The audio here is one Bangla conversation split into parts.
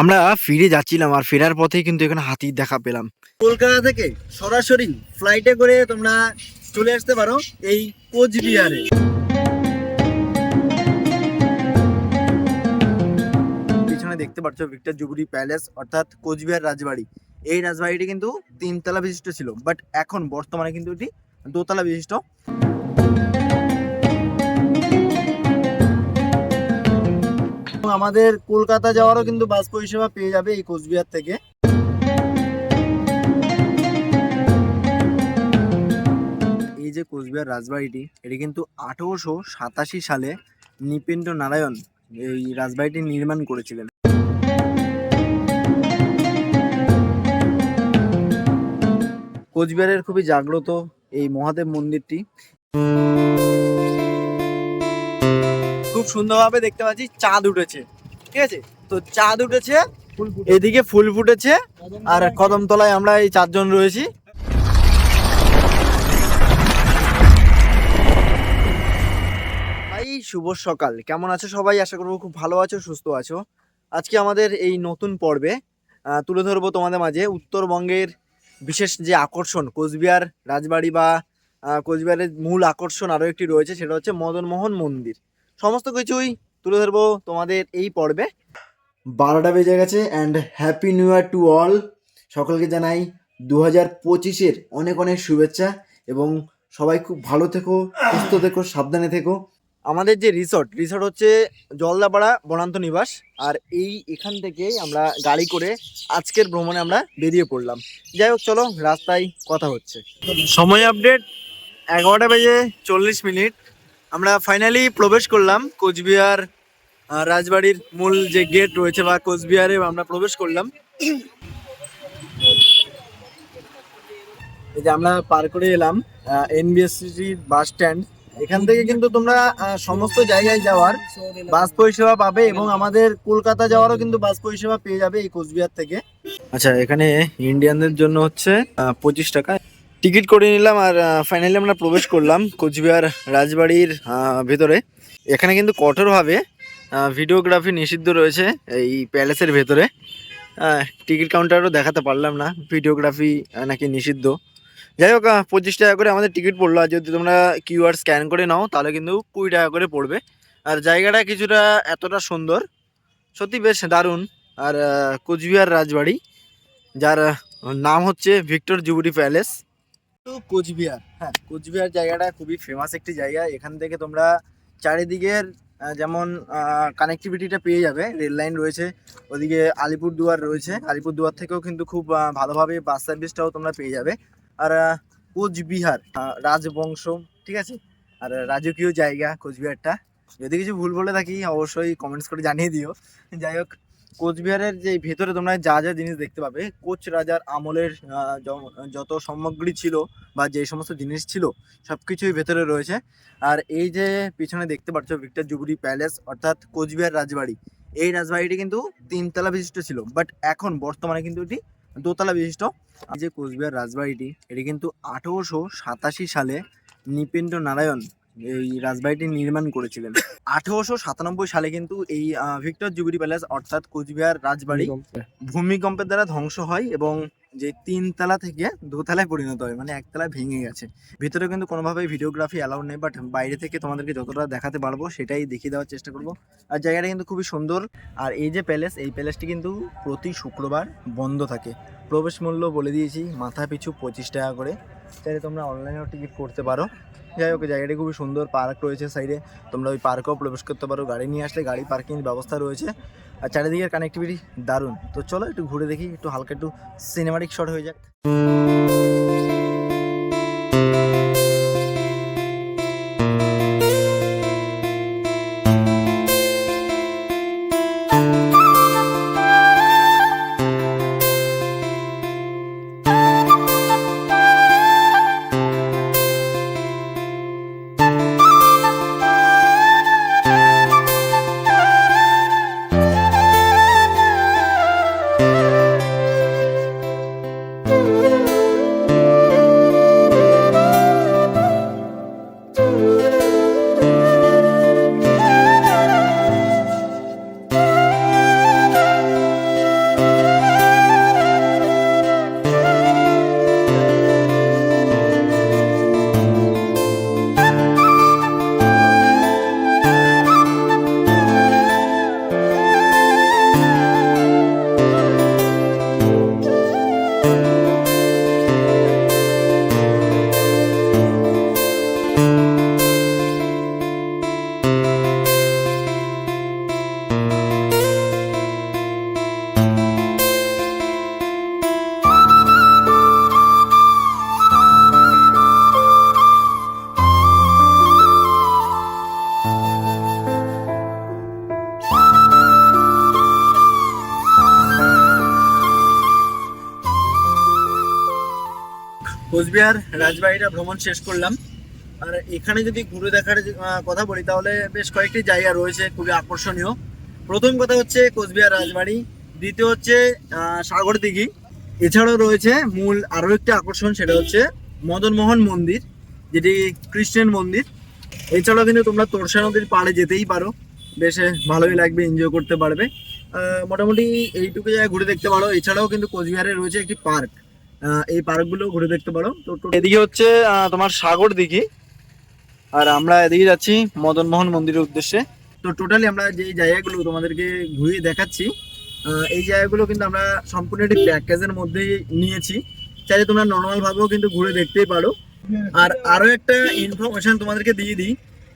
আমরা ফিরে যাচ্ছিলাম আর ফেরার পথেই কিন্তু এখানে হাতির দেখা পেলাম। কলকাতা থেকে সরাসরি ফ্লাইটে করে তোমরা চলে আসতে পারো এই কোচবিহারে। পিছনে দেখতে পাচ্ছ ভিক্টর জুবুরি প্যালেস, অর্থাৎ কোচবিহার রাজবাড়ি। এই রাজবাড়িটি কিন্তু তিনতলা বিশিষ্ট ছিল বাট এখন বর্তমানে কিন্তু এটি দোতলা বিশিষ্ট। আমাদের কলকাতা যাওয়ারও কিন্তু বাস পরিষেবা পেয়ে যাবে এই কোচবিহার থেকে। এই যে কোচবিহার রাজবাড়িটি, এটি কিন্তু আঠেরোশো সাতাশি সালে নৃপেন্দ্র নারায়ণ এই রাজবাড়িটি নির্মাণ করেছিলেন। কোচবিহারের খুবই জাগ্রত এই মহাদেব মন্দিরটি। খুব সুন্দরভাবে দেখতে পাচ্ছি চাঁদ উঠেছে ঠিক আছে? তো চাঁদ উঠেছে এদিকে ফুল ফুটেছে আর কদমতলায় আমরা এই চারজন রয়েছি। ভাই শুভ সকাল। কেমন আছো সবাই? আশা করব খুব ভালো আছো সুস্থ আছো। আজকে আমাদের এই নতুন পর্বে তুলে ধরবো তোমাদের মাঝে উত্তরবঙ্গের বিশেষ যে আকর্ষণ কোচবিহার রাজবাড়ি বা কোচবিহারের মূল আকর্ষণ আরও একটি রয়েছে সেটা হচ্ছে মদনমোহন মন্দির। সমস্ত কিছুই তুলে ধরবো তোমাদের এই পর্বে। বারোটা বেজে গেছে and happy new year to all সকলকে জানাই দু হাজার পঁচিশের অনেক অনেক শুভেচ্ছা এবং সবাই খুব ভালো থেকো সুস্থ থেকো সাবধানে থেকো। আমাদের যে রিসর্ট রিসর্ট হচ্ছে জলদাপাড়া বনান্ত নিবাস। আর এই এখান থেকেই আমরা গাড়ি করে আজকের ভ্রমণে আমরা বেরিয়ে পড়লাম। যাই হোক চলো রাস্তায় কথা হচ্ছে। সময় আপডেট এগারোটা বেজে চল্লিশ মিনিট। আমরা ফাইনালি প্রবেশ করলাম কোচবিহার রাজবাড়ির মূল যে গেট রয়েছে বা কোচবিহারে আমরা প্রবেশ করলাম। এই যে আমরা পার করে এলাম এনবিএসসি বাস স্ট্যান্ড এখান থেকে কিন্তু তোমরা সমস্ত জায়গায় যাওয়ার বাস পরিষেবা পাবে এবং আমাদের কলকাতা যাওয়ারও কিন্তু বাস পরিষেবা পেয়ে যাবে এই কোচবিহার থেকে। আচ্ছা এখানে ইন্ডিয়ানদের জন্য হচ্ছে পঁচিশ টাকা। টিকিট করে নিলাম আর ফাইনালি আমরা প্রবেশ করলাম কোচবিহার রাজবাড়ির ভেতরে। এখানে কিন্তু কঠোরভাবে ভিডিওগ্রাফি নিষিদ্ধ রয়েছে এই প্যালেসের ভেতরে। টিকিট কাউন্টারও দেখাতে পারলাম না ভিডিওগ্রাফি নাকি নিষিদ্ধ। যাই হোক পঁচিশ টাকা করে আমাদের টিকিট পড়ল। আর যদি তোমরা কিউআর স্ক্যান করে নাও, তাহলে কিন্তু কুড়ি টাকা করে পড়বে। আর জায়গাটা কিছুটা এতটা সুন্দর। সত্যি বেশ দারুণ। আর কোচবিহার রাজবাড়ি, যার নাম হচ্ছে ভিক্টর জুবিলি প্যালেস। তো কোচবিহার। হ্যাঁ কোচবিহার জায়গাটা খুবই ফেমাস একটি জায়গা। এখান থেকে তোমরা চারিদিকের যেমন কানেক্টিভিটিটা পেয়ে যাবে। রেল লাইন রয়েছে, ওদিকে আলিপুরদুয়ার রয়েছে। আলিপুরদুয়ার থেকেও কিন্তু খুব ভালোভাবে বাস সার্ভিসটাও তোমরা পেয়ে যাবে। আর কোচবিহার রাজবংশ, ঠিক আছে? আর রাজকীয় জায়গা কোচবিহারটা। যদি কিছু ভুল বলে থাকি, অবশ্যই কমেন্টস করে জানিয়ে দিও। যাই হোক কোচবিহারের যে ভেতরে তোমরা যা যা জিনিস দেখতে পাবে, কোচ রাজার আমলের যত সামগ্রী ছিল বা যে সমস্ত জিনিস ছিল সব কিছুই ভেতরে রয়েছে। আর এই যে পিছনে দেখতে পাচ্ছ ভিক্টর জুবলি প্যালেস, অর্থাৎ কোচবিহার রাজবাড়ি, এই রাজবাড়িটি কিন্তু তিনতলা বিশিষ্ট ছিল, বাট এখন বর্তমানে কিন্তু এটি দোতলা বিশিষ্ট। যে কোচবিহার রাজবাড়িটি, এটি কিন্তু আঠেরোশো সাতাশি সালে নৃপেন্দ্র নারায়ণ এই রাজবাড়িটি নির্মাণ করেছিলেন। আঠেরোশো সাতানব্বই সালে কিন্তু এই ভিক্টর জুবিলি প্যালেস অর্থাৎ কোচবিহার রাজবাড়ি ভূমিকম্পের দ্বারা ধ্বংস হয় এবং যে তিনতলা থেকে দোতলায় পরিণত হয় মানে একতলা ভেঙে গেছে। ভিতরে কিন্তু কোনোভাবেই ভিডিওগ্রাফি অ্যালাউড নেই বাট বাইরে থেকে তোমাদেরকে যতটা দেখাতে পারব সেটাই দেখিয়ে দেওয়ার চেষ্টা করব। আর জায়গাটা কিন্তু খুবই সুন্দর। আর এই যে প্যালেস এই প্যালেসটি কিন্তু প্রতি শুক্রবার বন্ধ থাকে। প্রবেশ মূল্য বলে দিয়েছি মাথা পিছু পঁচিশ টাকা করে। চাইলে তোমরা অনলাইনেও টিকিট করতে পারো। যাই হোক, জায়গাটি খুবই সুন্দর পার্ক রয়েছে সাইডে তোমরা ওই পার্কেও প্রবেশ করতে পারো, গাড়ি নিয়ে আসলে গাড়ি পার্কিংয়ের ব্যবস্থা রয়েছে। আর চারিদিকের কানেক্টিভিটি দারুণ। তো চলো একটু ঘুরে দেখি, একটু হালকা একটু সিনেমাটিক শট হয়ে যাক। কোচবিহার রাজবাড়িটা ভ্রমণ শেষ করলাম। আর এখানে যদি ঘুরে দেখার কথা বলি, তাহলে বেশ কয়েকটি জায়গা রয়েছে খুবই আকর্ষণীয়। প্রথম কথা হচ্ছে কোচবিহার রাজবাড়ি, দ্বিতীয় হচ্ছে সাগর দিঘি এছাড়াও রয়েছে মূল আরও একটি আকর্ষণ, সেটা হচ্ছে মদনমোহন মন্দির, যেটি খ্রিস্টান মন্দির। এছাড়াও কিন্তু তোমরা তোরসা নদীর পাড়ে যেতেই পারো। বেশ ভালোই লাগবে এনজয় করতে পারবে। মোটামুটি এইটুকু জায়গায় ঘুরে দেখতে পারো। এছাড়াও কিন্তু কোচবিহারে রয়েছে একটি পার্ক। এই পার্কগুলো ঘুরে দেখতে পারো। তো এদিকে হচ্ছে তোমার সাগর দিঘি। আর আমরা এদিকে যাচ্ছি মদনমোহন মন্দিরের উদ্দেশ্যে। তো টোটালি আমরা যে জায়গাগুলো তোমাদেরকে ঘুরিয়ে দেখাচ্ছি এই জায়গাগুলো কিন্তু আমরা সম্পূর্ণ একটি প্যাকেজের মধ্যেই নিয়েছি। চাইলে তোমরা নর্মাল ভাবেও কিন্তু ঘুরে দেখতেই পারো। আর আরও একটা ইনফরমেশন তোমাদেরকে দিয়ে দিই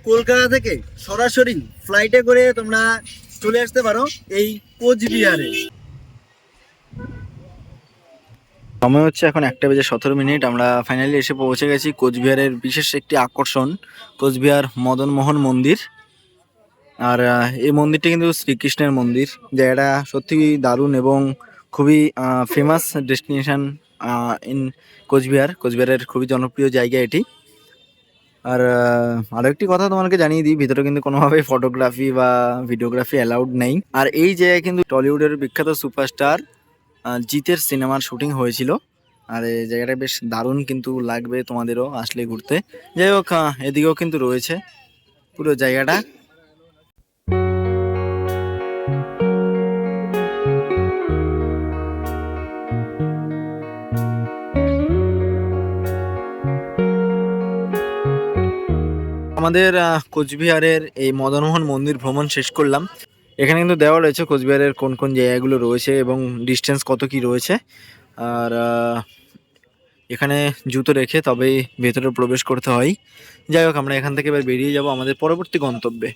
কলকাতা থেকে সরাসরি ফ্লাইটে করে তোমরা চলে আসতে পারো এই কোচবিহারে। সময় হচ্ছে এখন একটা বেজে সতেরো মিনিট। আমরা ফাইনালি এসে পৌঁছে গেছি কোচবিহারের বিশেষ একটি আকর্ষণ, কোচবিহার মদনমোহন মন্দির। আর এই মন্দিরটি কিন্তু শ্রীকৃষ্ণের মন্দির। জায়গাটা সত্যি দারুণ এবং খুবই ফেমাস ডেস্টিনেশন ইন কোচবিহার। কোচবিহারের খুবই জনপ্রিয় জায়গা এটি। আর আরও একটি কথা তোমাকে জানিয়ে দিই, ভিতরে কিন্তু কোনোভাবে ফটোগ্রাফি বা ভিডিওগ্রাফি অ্যালাউড নেই। আর এই জায়গায় কিন্তু টলিউডের বিখ্যাত সুপারস্টার জিতের সিনেমার শুটিং হয়েছিল। আর এই জায়গাটা বেশ দারুণ কিন্তু লাগবে তোমাদেরও আসলে ঘুরতে। যাই হোক এদিকেও কিন্তু রয়েছে পুরো জায়গাটা। আমাদের কোচবিহারের এই মদনমোহন মন্দির ভ্রমণ শেষ করলাম। এখানে কিন্তু দেওয়া রয়েছে কোচবিহারের কোন কোন জায়গাগুলো রয়েছে এবং ডিস্টেন্স কত কি রয়েছে। আর এখানে জুতো রেখে তবেই ভেতরে প্রবেশ করতে হয়। যাই হোক, আমরা এখান থেকে এবার বেরিয়ে যাব আমাদের পরবর্তী গন্তব্যে।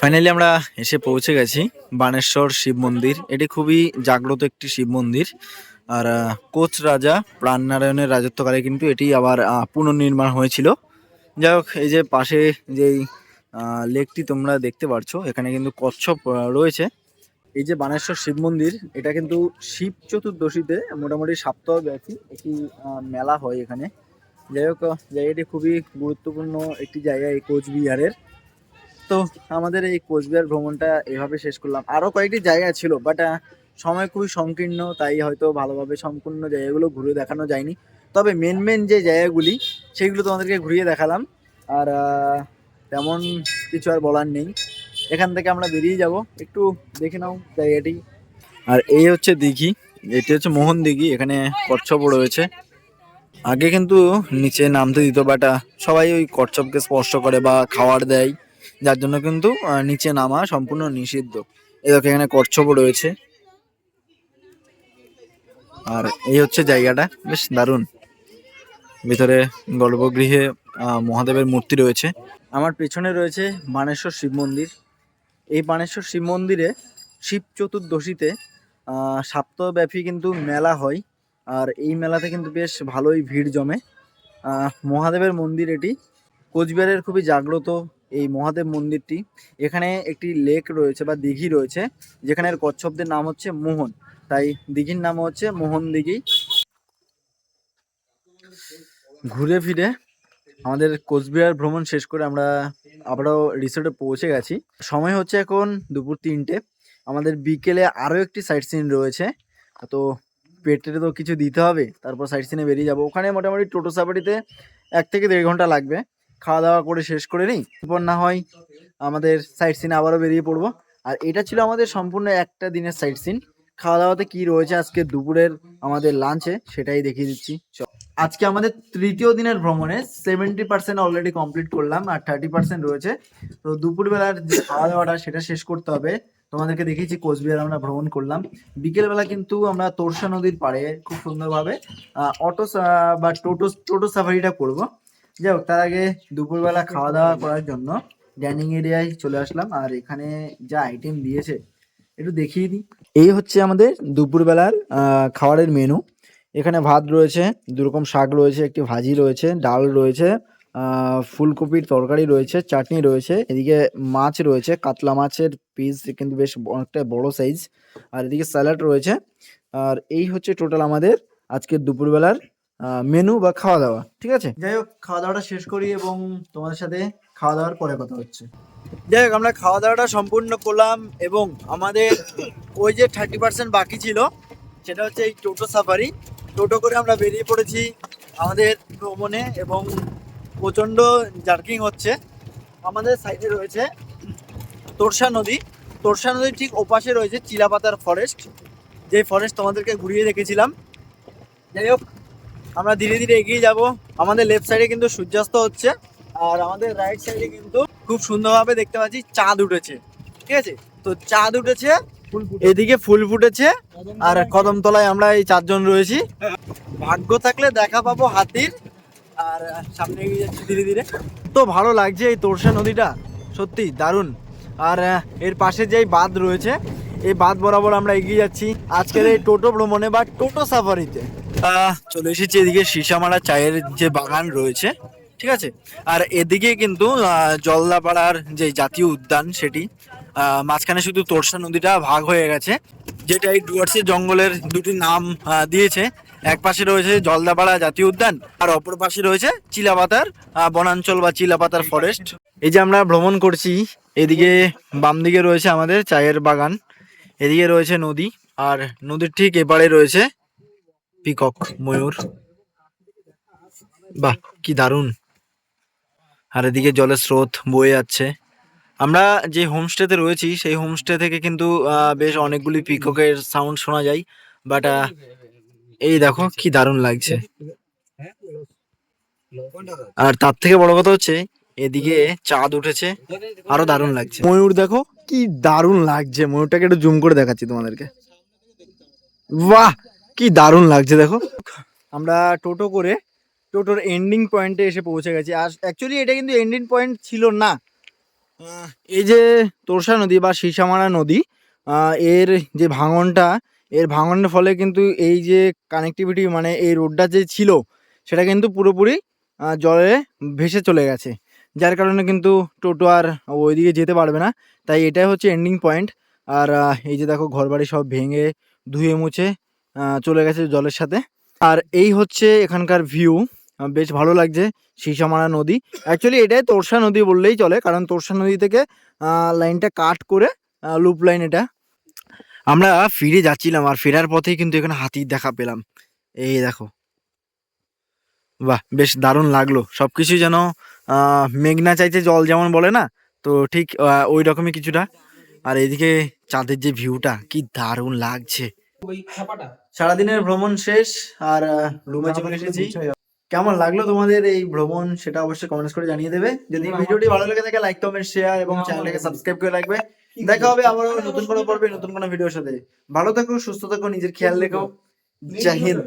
ফাইনালি আমরা এসে পৌঁছে গেছি বানেশ্বর শিব মন্দির। এটি খুবই জাগ্রত একটি শিব মন্দির। আর কোচ রাজা প্রাণনারায়ণের রাজত্বকালে কিন্তু এটি আবার পুনর্নির্মাণ হয়েছিল। যাই হোক, এই যে পাশে যেই লেকটি তোমরা দেখতে পারছ। এখানে কিন্তু কচ্ছপ রয়েছে। এই যে বানেশ্বর শিব মন্দির, এটা কিন্তু শিব চতুর্দশীতে মোটামুটি সপ্তাহ ব্যাপী একটি মেলা হয় এখানে। যাই হোক জায়গাটি খুবই গুরুত্বপূর্ণ একটি জায়গা এই কোচবিহারের। তো আমাদের এই কোচবিহার ভ্রমণটা এভাবে শেষ করলাম। আরও কয়েকটি জায়গা ছিল, বাট সময় খুবই সংকীর্ণ, তাই হয়তো ভালোভাবে সম্পূর্ণ জায়গাগুলো ঘুরে দেখানো যায়নি। তবে মেন মেন যে জায়গাগুলি, সেগুলো তোমাদেরকে ঘুরিয়ে দেখালাম। আর তেমন কিছু আর বলার নেই। এখান থেকে আমরা বেরিয়ে যাব। একটু দেখে নাও জায়গাটি। আর এই হচ্ছে দিঘি। এটি হচ্ছে মোহন দিঘি। এখানে কচ্ছপ রয়েছে। আগে কিন্তু নিচে নামতে দিত বাট সবাই ওই কচ্ছপকে স্পর্শ করে বা খাবার দেয়। যার জন্য কিন্তু নিচে নামা সম্পূর্ণ নিষিদ্ধ। দেখো এখানে কচ্ছপ রয়েছে। আর এই হচ্ছে জায়গাটা। বেশ দারুণ। ভিতরে আহ, মহাদেবের মূর্তি রয়েছে। আমার পেছনে রয়েছে বানেশ্বর শিব মন্দির। এই বানেশ্বর শিব মন্দিরে শিব চতুর্দশীতে সপ্তাহব্যাপী কিন্তু মেলা হয়। আর এই মেলাতে কিন্তু বেশ ভালোই ভিড় জমে। মহাদেবের মন্দির এটি। কোচবিহারের খুবই জাগ্রত এই মহাদেব মন্দিরটি। এখানে একটি লেক রয়েছে বা দিঘি রয়েছে যেখানের কচ্ছপদের নাম হচ্ছে মোহন। তাই দিঘির নাম হচ্ছে মোহন দিঘি। ঘুরে ফিরে আমাদের কোচবিহার ভ্রমণ শেষ করে আমরা আবারও রিসোর্টে পৌঁছে গেছি। সময় হচ্ছে এখন দুপুর তিনটে। আমাদের বিকেলে আরও একটি সাইট সিন রয়েছে। তো পেটে তো কিছু দিতে হবে, তারপর সাইট সিনে বেরিয়ে যাব। ওখানে মোটামুটি টোটো সাফারিতে এক থেকে দেড় ঘণ্টা লাগবে। খাওয়া দাওয়া করে শেষ করে নিই। তারপর না হয় আমাদের সাইট সিনে আবারও বেরিয়ে পড়ব। আর এটা ছিল আমাদের সম্পূর্ণ একটা দিনের সাইট সিন খাওয়া দাওয়াতে কী রয়েছে আজকে দুপুরের আমাদের লাঞ্চে সেটাই দেখিয়ে দিচ্ছি। চল। আজকে আমাদের তৃতীয় দিনের ভ্রমণে সেভেন্টি পার্সেন্ট অলরেডি কমপ্লিট করলাম আর থার্টি পার্সেন্ট রয়েছে। তো দুপুরবেলার যে খাওয়া দাওয়াটা সেটা শেষ করতে হবে। তোমাদেরকে দেখিয়েছি, কোচবিহার আমরা ভ্রমণ করলাম। বিকেলবেলা কিন্তু আমরা তোরসা নদীর পাড়ে খুব সুন্দরভাবে অটো বা টোটো টোটো সাফারিটা করব। যাই হোক, তার আগে দুপুরবেলা খাওয়া দাওয়া করার জন্য ডাইনিং এরিয়ায় চলে আসলাম আর এখানে যা আইটেম দিয়েছে, একটু দেখিয়ে দিই। এই হচ্ছে আমাদের দুপুরবেলার খাবারের মেনু এখানে ভাত রয়েছে দুরকম শাক রয়েছে একটি ভাজি রয়েছে ডাল রয়েছে আহ, ফুলকপির তরকারি রয়েছে চাটনি রয়েছে এদিকে মাছ রয়েছে কাতলা মাছের পিস কিন্তু বেশ অনেকটা বড় সাইজ আর এদিকে স্যালাড রয়েছে আর এই হচ্ছে টোটাল আমাদের আজকের দুপুরবেলার মেনু বা খাওয়া দাওয়া ঠিক আছে? যাই হোক খাওয়া দাওয়াটা শেষ করি এবং তোমাদের সাথে খাওয়া দাওয়ার পরে কথা হচ্ছে। যাই হোক আমরা খাওয়া দাওয়াটা সম্পূর্ণ করলাম এবং আমাদের ওই যে থার্টি পার্সেন্ট বাকি ছিল সেটা হচ্ছে এই টোটো সাফারি টোটো করে আমরা বেরিয়ে পড়েছি আমাদের ভ্রমণে এবং প্রচণ্ড জার্কিং হচ্ছে। আমাদের সাইডে রয়েছে তোরসা নদী। তোরসা নদীর ঠিক ওপাশে রয়েছে চিলাপাতার ফরেস্ট যে ফরেস্ট তোমাদেরকে ঘুরিয়ে রেখেছিলাম যাই হোক আমরা ধীরে ধীরে এগিয়ে যাব। আমাদের লেফট সাইডে কিন্তু সূর্যাস্ত হচ্ছে আর আমাদের রাইট সাইডে কিন্তু খুব সুন্দরভাবে দেখতে পাচ্ছি চাঁদ উঠেছে। ঠিক আছে? তো চাঁদ উঠেছে এদিকে ফুল ফুটেছে আর কদমতলায় আমরা এই চারজন রয়েছি। ভাগ্য থাকলে দেখা পাবো হাতির। আর সামনে এগিয়ে যাচ্ছি ধীরে ধীরে। তো ভালো লাগছে এই তোরসা নদীটা। সত্যি দারুণ। আর এর পাশে যেই বাঁধ রয়েছে, এই বাঁধ বরাবর আমরা এগিয়ে যাচ্ছি। আজকের এই টোটো ভ্রমণে বা টোটো সাফারিতে। চলে এসেছি এদিকে সীসামারা চায়ের যে বাগান রয়েছে, ঠিক আছে? আর এদিকে কিন্তু জলদাপাড়ার যে জাতীয় উদ্যান সেটি মাঝখানে শুধু তোরসা নদীটা ভাগ হয়ে গেছে। যেটা এই ডুয়ার্সের জঙ্গলের দুটি নাম দিয়েছে। এক পাশে রয়েছে জলদাপাড়া জাতীয় উদ্যান, আর অপর পাশে রয়েছে চিলাপাতার বনাঞ্চল বা চিলাপাতার ফরেস্ট এই যে আমরা ভ্রমণ করছি, এদিকে বাম দিকে রয়েছে আমাদের চায়ের বাগান, এদিকে রয়েছে নদী, আর নদীর ঠিক এপারে রয়েছে পিকক ময়ূর। বাহ, কি দারুণ। আর এদিকে জলের স্রোত বয়ে যাচ্ছে। আমরা যে হোমস্টেতে রয়েছি, সেই হোমস্টে থেকে কিন্তু বেশ অনেকগুলি পিককের সাউন্ড শোনা যায় বাট এই দেখো কি দারুণ লাগছে। আর তার থেকে বড় কথা হচ্ছে, এদিকে চাঁদ উঠেছে, আরও দারুণ লাগছে। ময়ূর দেখো কি দারুণ লাগছে, ময়ূরটাকে একটু জুম করে দেখাচ্ছি তোমাদেরকে। বাহ, কি দারুণ লাগছে দেখো। আমরা টোটো করে, টোটোর এন্ডিং পয়েন্টে এসে পৌঁছে গেছি। আর অ্যাকচুয়ালি এটা কিন্তু এন্ডিং পয়েন্ট ছিল না। এই যে তোরসা নদী বা সিসামারা নদী এর যে ভাঙনটা, এর ভাঙনের ফলে কিন্তু এই যে কানেক্টিভিটি মানে এই রোডটা যে ছিল, সেটা কিন্তু পুরোপুরি জলে ভেসে চলে গেছে। যার কারণে কিন্তু টোটো আর ওইদিকে যেতে পারবে না। তাই এটাই হচ্ছে এন্ডিং পয়েন্ট আর এই যে দেখো ঘরবাড়ি সব ভেঙে ধুয়ে মুছে চলে গেছে জলের সাথে। আর এই হচ্ছে এখানকার ভিউ বেশ ভালো লাগছে সিসামারা নদী। অ্যাকচুয়ালি এটাই তোরসা নদী বললেই চলে কারণ তোরসা নদী থেকে লাইনটা কাট করে লুপ লাইন এটা। আমরা ফিরে যাচ্ছিলাম আর ফেরার পথেই কিন্তু এখানে হাতির দেখা পেলাম। এই দেখো। বাহ বেশ দারুণ লাগল। সবকিছু যেন আহ, মেঘনা চাইছে জল যেমন বলে না তো ঠিক ওই রকমই কিছুটা। আর এদিকে চাঁদের যে ভিউটা কি দারুণ লাগছে। সারাদিনের ভ্রমণ শেষ আর রুমে চলে এসেছি। কেমন লাগল তোমাদের এই ভ্রমণ সেটা অবশ্যই কমেন্টস করে জানিয়ে দেবে। যদি ভিডিওটি ভালো লেগে থাকে লাইক কমেন্ট শেয়ার এবং চ্যানেলটাকে সাবস্ক্রাইব করে রাখবে। দেখা হবে আবারও নতুন কোনো পর্বে নতুন কোনো ভিডিওর সাথে। ভালো থাকো সুস্থ থাকো নিজের খেয়াল রেখো। জাহিদ হিন্দ।